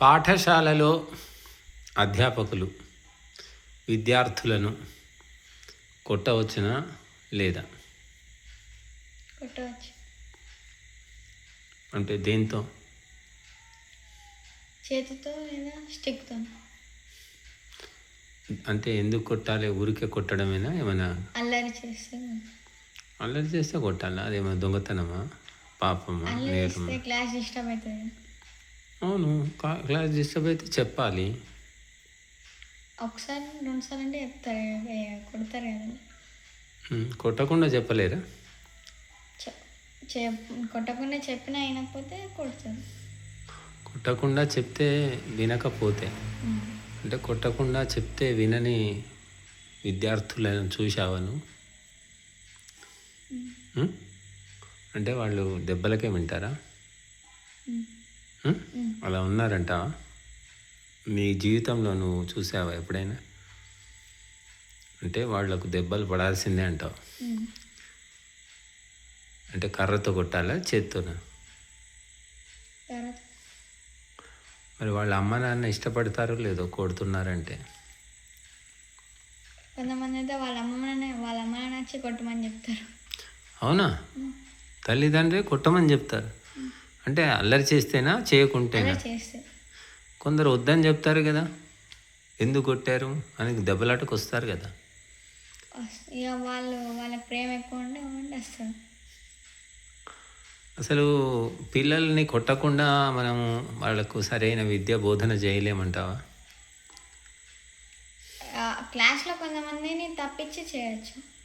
పాఠశాలలో అధ్యాపకులు విద్యార్థులను కొట్టవచ్చునా లేదా? కొట్టవచ్చు. అంటే దేంతో? చేతితో లేదా స్టిక్తో? అంటే ఎందుకు కొట్టాలి? ఊరికే కొట్టడమేనా? ఏమైనా? అల్లరి చేస్తే అల్లరి చేస్తే కొట్టాలా? అదేమైనా దొంగతనమా? పాపమా? క్లాస్ అవుతుంది. అవును క్లాస్ డిస్టర్బ్ అయితే చెప్పాలి. ఒకసారి రెండుసార్లు అంటే చెప్తారు కొడతారు కదా. కొట్టకుండా చెప్పలేరా? కొట్టకుండా చెప్పినా అయినకపోతే కొడతారు. కొట్టకుండా చెప్తే వినకపోతే. అంటే కొట్టకుండా చెప్తే వినని విద్యార్థులను చూశావను? అంటే వాళ్ళు దెబ్బలకే వింటారా. అలా ఉన్నారంటావా నీ జీవితంలో నువ్వు చూసావా ఎప్పుడైనా? అంటే వాళ్ళకు దెబ్బలు పడాల్సిందే అంటావు. అంటే కర్రతో కొట్టాలా చేత్తోనా? మరి వాళ్ళ అమ్మ నాన్న ఇష్టపడతారో లేదో కొడుతున్నారంటే? కొంతమంది అయితే వాళ్ళ అమ్మనే వాళ్ళ అమ్మ నాన్న కొట్టమని చెప్తారు. అవునా? తల్లిదండ్రి కొట్టమని చెప్తారు. అంటే అల్లరి చేస్తేనా? చేయకుంటేనా? కొందరు వద్దని చెప్తారు కదా. ఎందుకు కొట్టారు? అని దెబ్బలాటకు వస్తారు కదా. వాళ్ళు వాళ్ళ ప్రేమ ఎక్కువ వస్తారు. అసలు పిల్లల్ని కొట్టకుండా మనం వాళ్ళకు సరైన విద్య బోధన చేయలేమంటావా? క్లాస్లో కొంతమందిని తప్పించి చేయొచ్చు.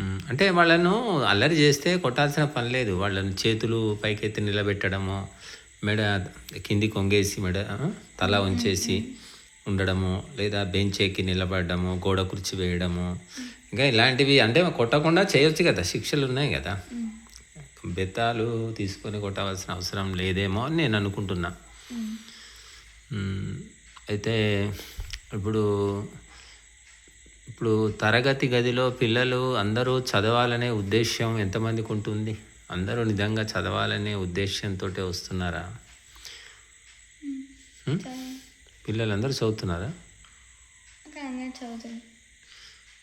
అంటే వాళ్ళను అల్లరి చేస్తే కొట్టాల్సిన పని లేదు. వాళ్ళని చేతులు పైకెత్తి నిలబెట్టడము మెడ కింది కొంగేసి మెడ తల ఉంచేసి ఉండడము లేదా బెంచ్ ఎక్కి నిలబడము గోడ కుర్చీ వేయడము. ఇంకా ఇలాంటివి అంటే కొట్టకుండా చేయొచ్చు కదా. శిక్షలు ఉన్నాయి కదా. బెత్తాలు తీసుకొని కొట్టవలసిన అవసరం లేదేమో అని నేను అనుకుంటున్నా. అయితే ఇప్పుడు ఇప్పుడు తరగతి గదిలో పిల్లలు అందరూ చదవాలనే ఉద్దేశం ఎంతమందికి ఉంటుంది? అందరూ నిజంగా చదవాలనే ఉద్దేశంతో వస్తున్నారా? పిల్లలందరూ చదువుతున్నారా?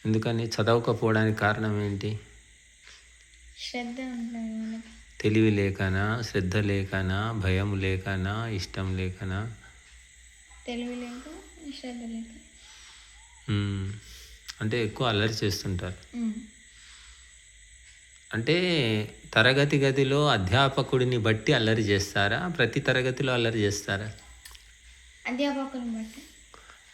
ఎందుకని? చదవకపోవడానికి కారణం ఏంటి? శ్రద్ధ తెలివి లేకనా? శ్రద్ధ లేకనా? భయం లేకనా? ఇష్టం లేకనా? తెలివి లేక శ్రద్ధ లేక. అంటే ఎక్కువ అల్లరి చేస్తుంటారు. అంటే తరగతి గదిలో అధ్యాపకుడిని బట్టి అల్లరి చేస్తారా? ప్రతి తరగతిలో అల్లరి చేస్తారా? బట్టి.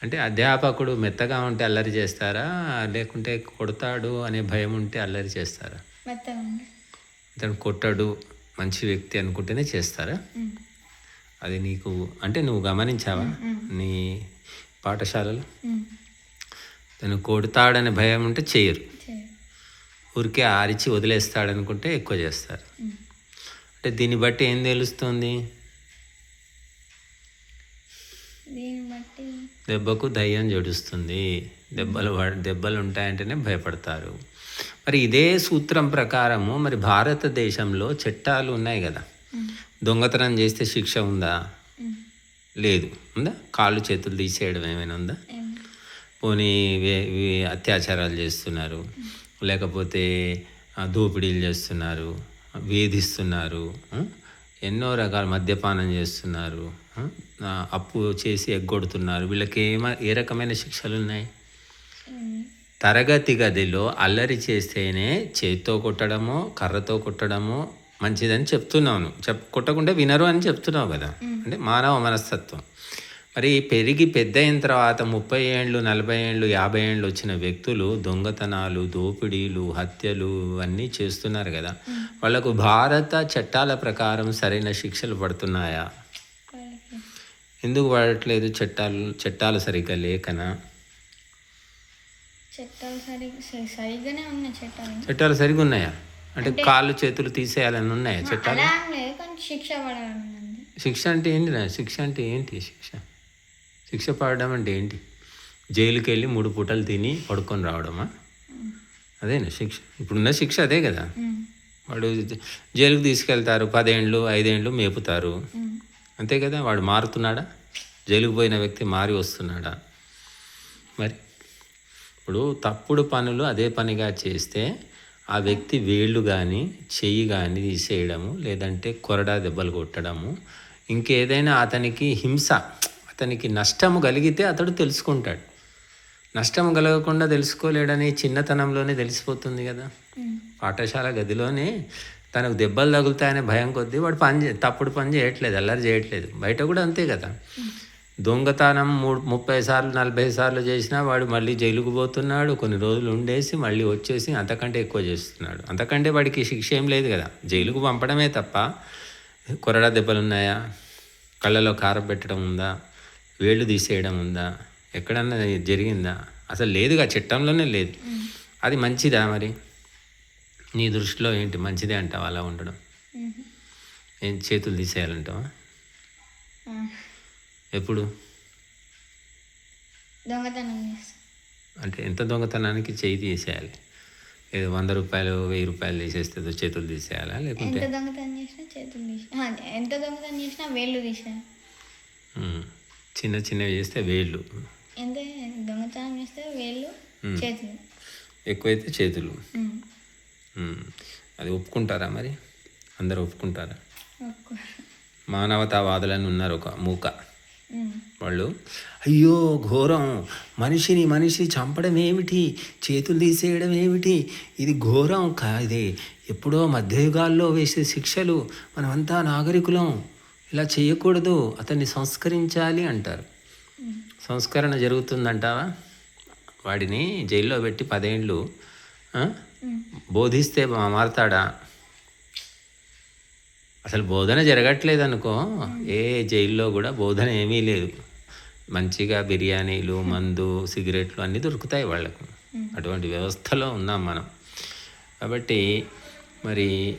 అంటే అధ్యాపకుడు మెత్తగా ఉంటే అల్లరి చేస్తారా? లేకుంటే కొడతాడు అనే భయం ఉంటే అల్లరి చేస్తారా? అతను కొట్టడు మంచి వ్యక్తి అనుకుంటేనే చేస్తారా. అది నీకు అంటే నువ్వు గమనించావా నీ పాఠశాలలో. తను కొడతాడనే భయం ఉంటే చేయరు. ఊరికే ఆరిచి వదిలేస్తాడనుకుంటే ఎక్కువ చేస్తారు. అంటే దీన్ని బట్టి ఏం తెలుస్తుంది? దెబ్బకు దయ్యం జడుస్తుంది. దెబ్బలు దెబ్బలు ఉంటాయంటేనే భయపడతారు. మరి ఇదే సూత్రం ప్రకారము మరి భారతదేశంలో చట్టాలు ఉన్నాయి కదా. దొంగతనం చేస్తే శిక్ష ఉందా. లేదు. ఉందా? కాళ్ళు చేతులు తీసేయడం ఏమైనా ఉందా? పోనీ అత్యాచారాలు చేస్తున్నారు. లేకపోతే దోపిడీలు చేస్తున్నారు వేధిస్తున్నారు? ఎన్నో రకాల మద్యపానం చేస్తున్నారు అప్పు చేసి ఎగ్గొడుతున్నారు. వీళ్ళకి ఏమ ఏ రకమైన శిక్షలు ఉన్నాయి. తరగతి గదిలో అల్లరి చేస్తేనే చేత్తో కొట్టడమో కర్రతో కొట్టడమో మంచిదని చెప్తున్నాను చెప్ కొట్టకుంటే వినరు అని చెప్తున్నావు కదా. అంటే మానవ మనస్తత్వం. మరి పెరిగి పెద్ద అయిన తర్వాత ముప్పై ఏళ్ళు నలభై ఏళ్ళు యాభై ఏళ్ళు వచ్చిన వ్యక్తులు దొంగతనాలు దోపిడీలు హత్యలు ఇవన్నీ చేస్తున్నారు కదా. వాళ్ళకు భారత చట్టాల ప్రకారం సరైన శిక్షలు పడుతున్నాయా? ఎందుకు పడట్లేదు చట్టాలు? చట్టాలు సరిగ్గా లేకనా? చట్టాలు సరిగ్గా ఉన్నాయి అంటే కాళ్ళు చేతులు తీసేయాలని ఉన్నాయా చట్టాలు? శిక్ష అంటే ఏంటి శిక్ష అంటే ఏంటి శిక్ష? శిక్ష పడడం అంటే ఏంటి? జైలుకి వెళ్ళి మూడు పూటలు తిని పడుకొని రావడమా? అదేనా శిక్ష? ఇప్పుడున్న శిక్ష అదే కదా. వాడు జైలుకు జైలుకి తీసుకెళ్తారు పదేండ్లు ఐదేండ్లు మేపుతారు. అంతే కదా? వాడు మారుతున్నాడా? జైలుకు పోయిన వ్యక్తి మారి వస్తున్నాడా? మరి ఇప్పుడు తప్పుడు పనులు అదే పనిగా చేస్తే ఆ వ్యక్తి వేళ్ళు కానీ చెయ్యి కానీ తీసేయడము లేదంటే కొరడా దెబ్బలు కొట్టడము ఇంకేదైనా అతనికి హింస అతనికి నష్టము కలిగితే అతడు తెలుసుకుంటాడు. నష్టం కలగకుండా తెలుసుకోలేడని చిన్నతనంలోనే తెలిసిపోతుంది కదా. పాఠశాల గదిలోనే తనకు దెబ్బలు తగులుతాయనే భయం కొద్దీ వాడు పని చే- తప్పుడు పని చేయట్లేదు అల్లరి చేయట్లేదు. బయట కూడా అంతే కదా. దొంగతనం మూడు ముప్పై సార్లు నలభై సార్లు చేసినా వాడు మళ్ళీ జైలుకు పోతున్నాడు కొన్ని రోజులు ఉండేసి మళ్ళీ వచ్చేసి అంతకంటే ఎక్కువ చేస్తున్నాడు. అంతకంటే వాడికి శిక్ష ఏం లేదు కదా. జైలుకు పంపడమే తప్ప కొరడా దెబ్బలు ఉన్నాయా కళ్ళలో కారం పెట్టడం ఉందా? వేళ్ళు తీసేయడం ఉందా? ఎక్కడన్నా జరిగిందా? అసలు లేదుగా చట్టంలోనే లేదు. అది మంచిదా మరి? నీ దృష్టిలో ఏంటి? మంచిదే అంటావా అలా ఉండడం? ఏం చేతులు తీసేయాలంటావా? ఎప్పుడు? అంటే ఎంత దొంగతనానికి చేయి తీసేయాలి? ఏదో వంద రూపాయలు వెయ్యి రూపాయలు తీసేస్తే చేతులు తీసేయాలా? లేకుంటే ఎంత దొంగతనం చేసినా చేతులు తీసి ఎంత దొంగతనం చేసినా వేళ్ళు తీసా ఉమ్, చిన్న చిన్నవి చేస్తే వేళ్ళు. దొంగతనం చేస్తే వేళ్ళు చేతులు. ఎక్కువైతే చేతులు. అది ఒప్పుకుంటారా మరి? అందరూ ఒప్పుకుంటారా? మానవతావాదులని ఉన్నారు ఒక మూక. వాళ్ళు అయ్యో ఘోరం. మనిషిని మనిషి చంపడం ఏమిటి? చేతులు తీసేయడం ఏమిటి? ఇది ఘోరం కాదే. ఎప్పుడో మధ్యయుగాల్లో వేసే శిక్షలు మనమంతా నాగరికులం. ఇలా చేయకూడదు అతన్ని సంస్కరించాలి అంటారు. సంస్కరణ జరుగుతుందంటావా? వాడిని జైల్లో పెట్టి పదేండ్లు బోధిస్తే మారతాడా? అసలు బోధన జరగట్లేదు అనుకో ఏ జైల్లో కూడా బోధన ఏమీ లేదు. మంచిగా బిర్యానీలు మందు సిగరెట్లు అన్నీ దొరుకుతాయి వాళ్ళకు. అటువంటి వ్యవస్థలో ఉన్నాం మనం. కాబట్టి మరి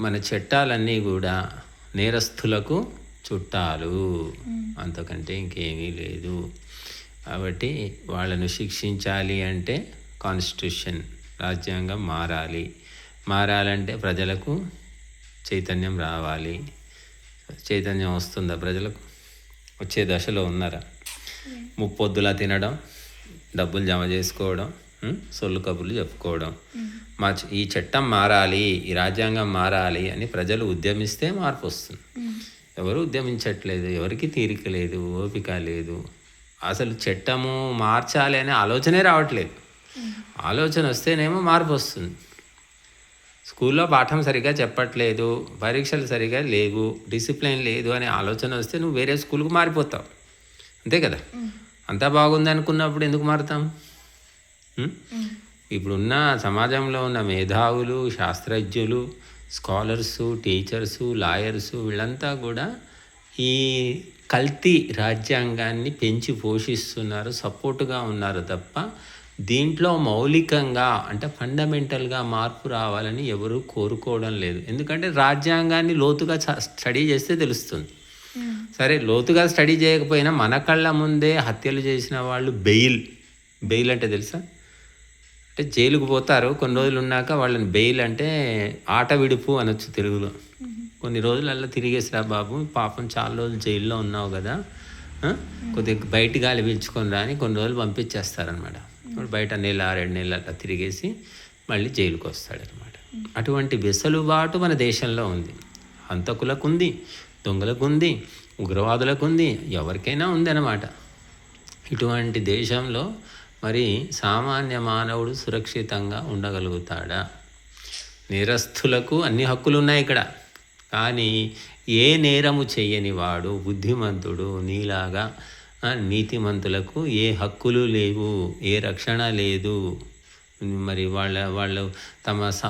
మన చట్టాలన్నీ కూడా నేరస్థులకు చుట్టాలు. అంతకంటే ఇంకేమీ లేదు. కాబట్టి వాళ్ళను శిక్షించాలి అంటే కాన్స్టిట్యూషన్ రాజ్యాంగం మారాలి. మారాలంటే ప్రజలకు చైతన్యం రావాలి. చైతన్యం వస్తుందా ప్రజలకు? వచ్చే దశలో ఉన్నారా? ముప్పొద్దులా తినడం డబ్బులు జమ చేసుకోవడం సొల్లు కబుర్లు చెప్పుకోవడం. మా ఈ చట్టం మారాలి ఈ రాజ్యాంగం మారాలి అని ప్రజలు ఉద్యమిస్తే మార్పు వస్తుంది. ఎవరు ఉద్యమించట్లేదు ఎవరికి తీరిక లేదు ఓపిక లేదు. అసలు చట్టము మార్చాలి అనే ఆలోచనే రావట్లేదు. ఆలోచన వస్తేనేమో మార్పు వస్తుంది. స్కూల్లో పాఠం సరిగా చెప్పట్లేదు పరీక్షలు సరిగా లేవు డిసిప్లిన్ లేదు అనే ఆలోచన వస్తే నువ్వు వేరే స్కూల్కి మారిపోతావు. అంతే కదా? అంతా బాగుంది అనుకున్నప్పుడు ఎందుకు మారుతాం? ఇప్పుడున్న సమాజంలో ఉన్న మేధావులు శాస్త్రజ్ఞులు స్కాలర్సు టీచర్సు లాయర్సు వీళ్ళంతా కూడా ఈ కల్తీ రాజ్యాంగాన్ని పెంచి పోషిస్తున్నారు సపోర్టుగా ఉన్నారు తప్ప దీంట్లో మౌలికంగా అంటే ఫండమెంటల్గా మార్పు రావాలని ఎవరు కోరుకోవడం లేదు. ఎందుకంటే రాజ్యాంగాన్ని లోతుగా స్టడీ చేస్తే తెలుస్తుంది. సరే లోతుగా స్టడీ చేయకపోయినా మన కళ్ళ ముందే హత్యలు చేసిన వాళ్ళు బెయిల్. బెయిల్ అంటే తెలుసా? అంటే జైలుకు పోతారు. కొన్ని రోజులు ఉన్నాక వాళ్ళని బెయిల్ అంటే ఆట విడుపు అనొచ్చు తెలుగులో. కొన్ని రోజులల్లా తిరిగేసిరా బాబు. పాపం చాలా రోజులు జైల్లో ఉన్నావు కదా. కొద్దిగా బయట గాలి పీల్చుకొని రాని కొన్ని రోజులు పంపించేస్తారనమాట ఇప్పుడు బయట నెల రెండు నెలలు అట్లా తిరిగేసి మళ్ళీ జైలుకు వస్తాడనమాట అటువంటి వెసలుబాటు మన దేశంలో ఉంది. హంతకులకు ఉంది దొంగలకు ఉంది ఉగ్రవాదులకు ఉంది ఎవరికైనా ఉంది అన్నమాట ఇటువంటి దేశంలో మరి సామాన్య మానవుడు సురక్షితంగా ఉండగలుగుతాడా? నేరస్థులకు అన్ని హక్కులు ఉన్నాయి ఇక్కడ. కానీ ఏ నేరము చెయ్యని వాడు బుద్ధిమంతుడు నీలాగా నీతిమంతులకు ఏ హక్కులు లేవు ఏ రక్షణ లేదు. మరి వాళ్ళ వాళ్ళు తమ స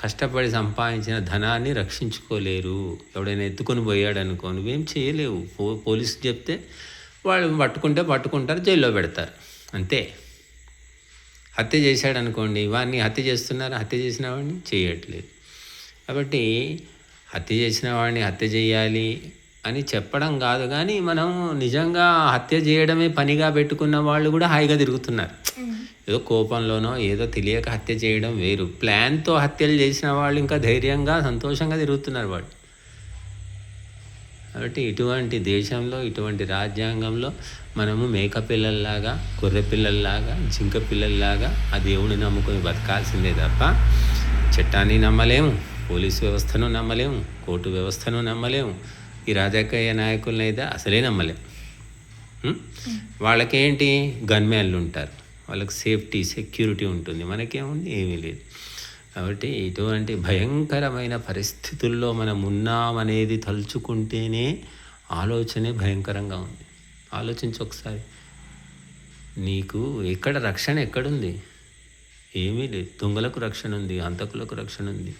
కష్టపడి సంపాదించిన ధనాన్ని రక్షించుకోలేరు. ఎవడైనా ఎత్తుకొని పోయాడు అనుకో నువ్వేం చేయలేవు. పో పోలీసు చెప్తే వాళ్ళు పట్టుకుంటే పట్టుకుంటారు జైల్లో పెడతారు. అంతే. హత్య చేశాడు అనుకోండి వాడిని హత్య చేస్తున్నారు? హత్య చేసిన వాడిని చేయట్లేదు. కాబట్టి హత్య చేసిన వాడిని హత్య చేయాలి అని చెప్పడం కాదు కానీ మనం నిజంగా హత్య చేయడమే పనిగా పెట్టుకున్న వాళ్ళు కూడా హాయిగా తిరుగుతున్నారు. ఏదో కోపంలోనో ఏదో తెలియక హత్య చేయడం వేరు. ప్లాన్తో హత్యలు చేసిన వాళ్ళు ఇంకా ధైర్యంగా సంతోషంగా తిరుగుతున్నారు వాళ్ళు. కాబట్టి ఇటువంటి దేశంలో ఇటువంటి రాజ్యాంగంలో మనము మేక పిల్లల్లాగా గొర్రె పిల్లల్లాగా జింక పిల్లల్లాగా ఆ దేవుని నమ్ముకొని బతకాల్సిందే తప్ప చట్టాన్ని నమ్మలేము పోలీసు వ్యవస్థను నమ్మలేము కోర్టు వ్యవస్థను నమ్మలేము ఈ రాజకీయ నాయకులను అయితే అసలే నమ్మలేము వాళ్ళకేంటి? గన్మ్యాన్లు ఉంటారు. వాళ్ళకి సేఫ్టీ సెక్యూరిటీ ఉంటుంది. మనకేముంది? ఏమీ లేదు. కాబట్టి ఇటువంటి భయంకరమైన పరిస్థితుల్లో మనం ఉన్నామనేది తలుచుకుంటేనే ఆలోచనే భయంకరంగా ఉంది. ఆలోచించు ఒకసారి. నీకు ఎక్కడ రక్షణ ఎక్కడుంది? ఏమీ లేదు. దొంగలకు రక్షణ ఉంది హంతకులకు రక్షణ ఉంది.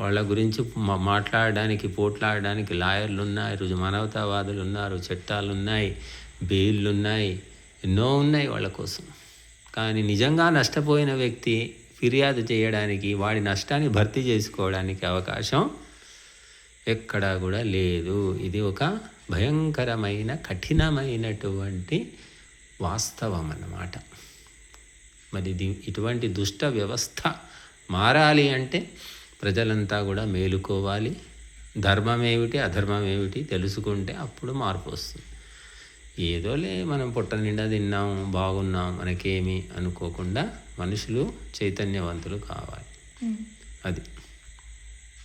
వాళ్ళ గురించి మా- మాట్లాడడానికి పోట్లాడడానికి లాయర్లు ఉన్నాయి రోజు మానవతావాదులు ఉన్నారు చట్టాలు ఉన్నాయి బెయిల్లు ఉన్నాయి ఎన్నో ఉన్నాయి వాళ్ళ కోసం. కానీ నిజంగా నష్టపోయిన వ్యక్తి ఫిర్యాదు చేయడానికి వాడి నష్టాన్ని భర్తీ చేసుకోవడానికి అవకాశం ఎక్కడా కూడా లేదు. ఇది ఒక భయంకరమైన కఠినమైనటువంటి వాస్తవం అన్నమాట మరి ఇది ఇటువంటి దుష్ట వ్యవస్థ మారాలి అంటే ప్రజలంతా కూడా మేలుకోవాలి. ధర్మం ఏమిటి అధర్మం ఏమిటి తెలుసుకుంటే అప్పుడు మార్పు వస్తుంది. ఏదోలే మనం పొట్ట నిండా తిన్నాం బాగున్నాం మనకేమి అనుకోకుండా మనుషులు చైతన్యవంతులు కావాలి. అది